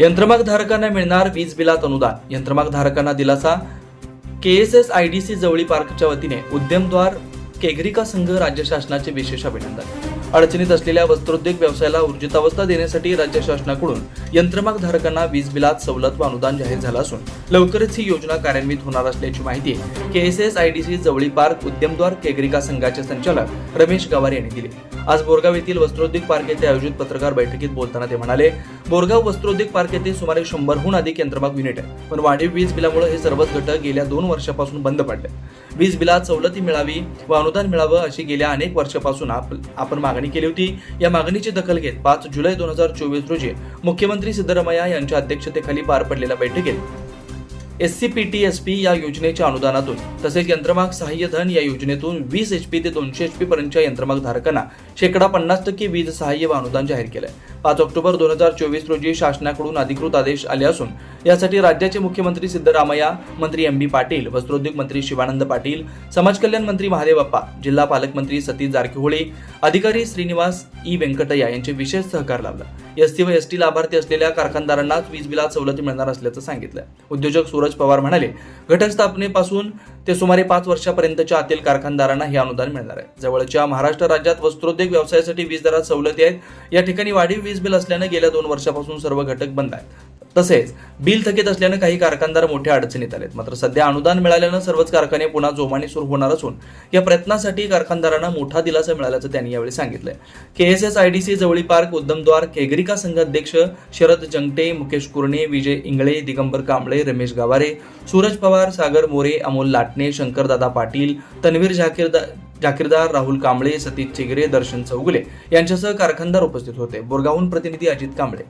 यंत्रमाग धारकांना मिळणार वीज बिलात अनुदान. यंत्रमाग धारकांना दिलासा डी सी जवळी पार्कच्या वतीने उद्यमद्वार केगरिका संघ राज्य शासनाचे विशेष अभिनंदन. अडचणीत असलेल्या वस्त्रोद्योग व्यवसायाला ऊर्जितावस्था देण्यासाठी राज्य शासनाकडून यंत्रमाग धारकांना वीज बिलात सवलत व अनुदान जाहीर झालं असून लवकरच ही योजना कार्यान्वित होणार असल्याची माहिती K S S I D C जवळी पार्क उद्यमद्वार केगरिका संघाचे संचालक रमेश गवार यांनी दिली. आज बोरगाव येथील वस्त्रोद्योग पार्क येथे आयोजित पत्रकार बैठकीत बोलताना ते म्हणाले बोरगाव वस्त्रोद्योग पार्क येथे सुमारे शंभरहून अधिक यंत्रमाग युनिट आहे. पण वाढीव वीज बिलामुळे हे सर्वच घटक गेल्या दोन वर्षापासून बंद पडले. वीज बिलात सवलती मिळावी व अनुदान मिळावं अशी गेल्या अनेक वर्षापासून आपण मागणी केली होती. या मागणीची दखल घेत पाच जुलै दोन हजार चोवीस रोजी मुख्यमंत्री सिद्धरामय्या यांच्या अध्यक्षतेखाली पार पडलेल्या बैठकीत S C P T S P या योजनेच्या अनुदानातून तसेच यंत्रमाग सहाय्य धन या योजनेतून वीस एच पी ते दोनशे एच पी पर्यंतच्या यंत्रमाग धारकांना शेकडा पन्नास टक्के वीज सहाय्य व अनुदान जाहीर केलंय. पाच ऑक्टोबर दोन हजार चोवीस रोजी शासनाकडून अधिकृत आदेश आले असून यासाठी राज्याचे मुख्यमंत्री सिद्धरामय्या मंत्री एम बी पाटील वस्त्रोद्योग मंत्री शिवानंद पाटील समाज कल्याण मंत्री महादेवप्पा जिल्हा पालकमंत्री सतीश जारकिहोळी अधिकारी श्रीनिवास ई व्यंकटय्या यांचे विशेष सहकार लाभला. एस टी व एस टी लाभार्थी असलेल्या कारखानदारांनाच वीज बिलात सवलती मिळणार असल्याचं सांगितलं. उद्योजक सूरज पवार म्हणाले घटनस्थापनेपासून ते सुमारे पाच वर्षापर्यंतच्या आतील कारखानदारांना हे अनुदान मिळणार आहे. जवळच्या महाराष्ट्र राज्यात वस्त्रोद्योग व्यवसायासाठी वीज दरात सवलती आहेत. या ठिकाणी वाढीव वीज बिल असल्यानं गेल्या दोन वर्षापासून सर्व घटक बंद आहेत. तसेच बिल थकीत असल्यानं काही कारखानदार मोठ्या अडचणीत आलेत. मात्र सध्या अनुदान मिळाल्यानं सर्वच कारखाने पुन्हा जोमाने सुरू होणार असून या प्रयत्नासाठी कारखानदारांना मोठा दिलासा मिळाल्याचं त्यांनी यावेळी सांगितलं K S S I D C जवळी पार्क उद्यमद्वार केगरिका संघाध्यक्ष शरद जंगटे मुकेश कुरणे विजय इंगळे दिगंबर कांबळे रमेश गावारे सूरज पवार सागर मोरे अमोल लाटणे शंकरदादा पाटील तन्वीर झाकीरदा जाकीरदार राहुल कांबळे सतीश चिगरे दर्शन चौगुले यांच्यासह कारखानदार उपस्थित होते. बोरगावहून प्रतिनिधी अजित कांबळे.